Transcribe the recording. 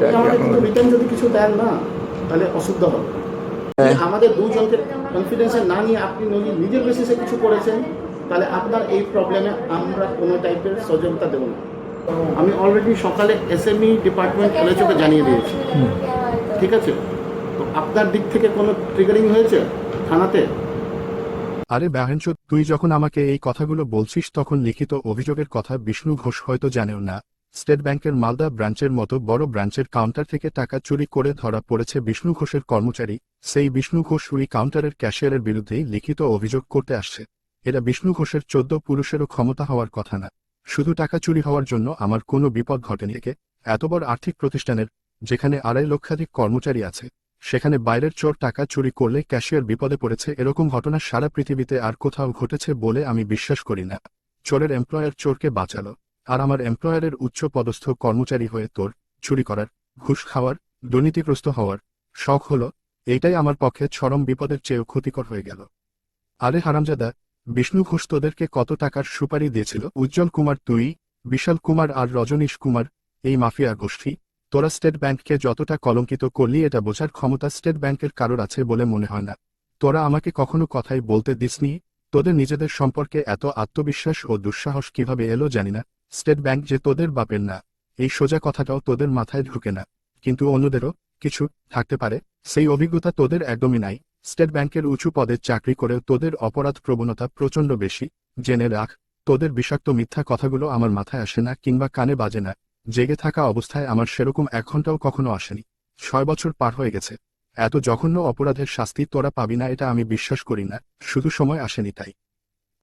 এটা রিটার্ন যদি কিছু দেন না তাহলে অশুদ্ধ হবে। হ্যাঁ। আমাদের দুজনকে কনফিডেন্সে না নিয়ে আপনি যদি নিজের বেসিসে কিছু করেছেন তাহলে আপনার এই প্রবলেমে আমরা কোনো টাইপের সহযোগিতা দেবো না। আমি অলরেডি সকালে এসএমই ডিপার্টমেন্ট এলএচওকে জানিয়ে দিয়েছি। ঠিক আছে? তো আপনার দিক থেকে কোনো ট্রিগারিং হয়েছে থানাতে? আরে ব্যাহেঞ্চ তুই যখন আমাকে এই কথাগুলো বলছিস তখন লিখিত অভিযোগের কথা বিষ্ণু ঘোষ হয়তো জানেও না। স্টেট ব্যাংকের মালদা ব্রাঞ্চের মতো বড় ব্রাঞ্চের কাউন্টার থেকে টাকা চুরি করে ধরা পড়েছে বিষ্ণু ঘোষের কর্মচারী। সেই বিষ্ণু ঘোষ ওই কাউন্টারের ক্যাশিয়ারের বিরুদ্ধেই লিখিত অভিযোগ করতে আসছে। এরা বিষ্ণু ঘোষের চোদ্দ পুরুষেরও ক্ষমতা হওয়ার কথা না। শুধু টাকা চুরি হওয়ার জন্য আমার কোনো বিপদ ঘটেনি। একে এত বড় আর্থিক প্রতিষ্ঠানের, যেখানে আড়াই লক্ষাধিক কর্মচারী আছে, সেখানে বাইরের চোর টাকা চুরি করলে ক্যাশিয়ার বিপদে পড়েছে। এরকম ঘটনা সারা পৃথিবীতে আর কোথাও ঘটেছে বলে আমি বিশ্বাস করি না। চোরের এমপ্লয়ার চোরকে বাঁচালো। আর আমার এমপ্লয়ারের উচ্চ পদস্থ কর্মচারী হয়ে তোর চুরি করার, ঘুষ খাওয়ার, দুর্নীতিগ্রস্ত হওয়ার শখ হলো এইটাই আমার পক্ষে চরম বিপদের চেয়েও ক্ষতিকর হয়ে গেল। আরে হারামজাদা, বিষ্ণু ঘোষ তোদেরকে কত টাকার সুপারি দিয়েছিল? উজ্জ্বল কুমার তুই, বিশাল কুমার আর রজনীশ কুমার, এই মাফিয়া গোষ্ঠী, তোরা স্টেট ব্যাংককে যতটা কলঙ্কিত করলি এটা বোঝার ক্ষমতা স্টেট ব্যাংকের কারোর আছে বলে মনে হয় না। তোরা আমাকে কখনো কথাই বলতে দিসনি, তোদের নিজেদের সম্পর্কে এত আত্মবিশ্বাস ও দুঃসাহস কীভাবে এলো জানি না। স্টেট ব্যাংক যে তোদের বাপের না, এই সোজা কথাটাও তোদের মাথায় ঢুকে না। কিন্তু অন্যদেরও কিছু থাকতে পারে, সেই অভিজ্ঞতা তোদের একদমই নাই। স্টেট ব্যাংকের উঁচু পদে চাকরি করেও তোদের অপরাধ প্রবণতা প্রচণ্ড বেশি। জেনে রাখ, তোদের বিষাক্ত মিথ্যা কথাগুলো আমার মাথায় আসে না কিংবা কানে বাজে না। জেগে থাকা অবস্থায় আমার সেরকম এক ঘন্টাও কখনো আসেনি। ছয় বছর পার হয়ে গেছে। এত জঘন্য অপরাধের শাস্তি তোরা পাবি না এটা আমি বিশ্বাস করি না। শুধু সময় আসেনি তাই।